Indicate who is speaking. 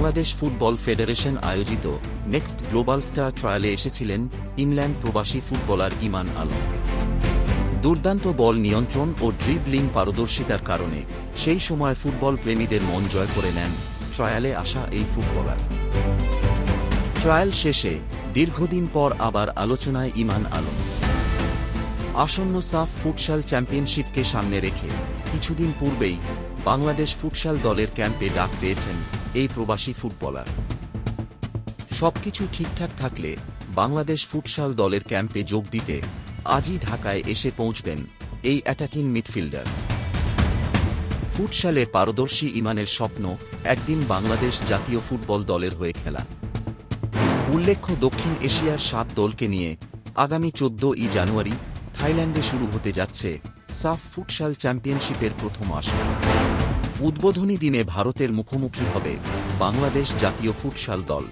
Speaker 1: Bangladesh football federation আয়োজিত next global star ট্রায়ালে এসেছিলেন ইংল্যান্ড প্রবাসী ফুটবলার ইমান আলম। দুর্দান্ত বল নিয়ন্ত্রণ ও ড্রিবলিং পারদর্শিতার কারণে সেই সময় ফুটবল প্রেমীদের মন জয় করে নেন ট্রায়ালে আসা এই ফুটবলার। ট্রায়াল শেষে দীর্ঘদিন পর আবার আলোচনায় ইমান আলম। আসন্ন সাফ ফুটসাল চ্যাম্পিয়নশিপকে সামনে রেখে কিছুদিন পূর্বেই বাংলাদেশ ফুটসাল দলের ক্যাম্পে ডাক পেয়েছেন এই প্রবাসী ফুটবলার। সবকিছু ঠিকঠাক থাকলে বাংলাদেশ ফুটসাল দলের ক্যাম্পে যোগ দিতে আজই ঢাকায় এসে পৌঁছবেন এই অ্যাটাকিং মিডফিল্ডার ফুটসালে পারদর্শী ইমানের স্বপ্ন একদিন বাংলাদেশ জাতীয় ফুটবল দলের হয়ে খেলা। উল্লেখ্য দক্ষিণ এশিয়ার সাত দলকে নিয়ে আগামী চোদ্দ ই জানুয়ারি থাইল্যান্ডে শুরু হতে যাচ্ছে সাফ ফুটসাল চ্যাম্পিয়নশিপের প্রথম আসর। উদ্বোধনী দিনে ভারতের মুখোমুখি হবে বাংলাদেশ জাতীয় ফুটসাল দল।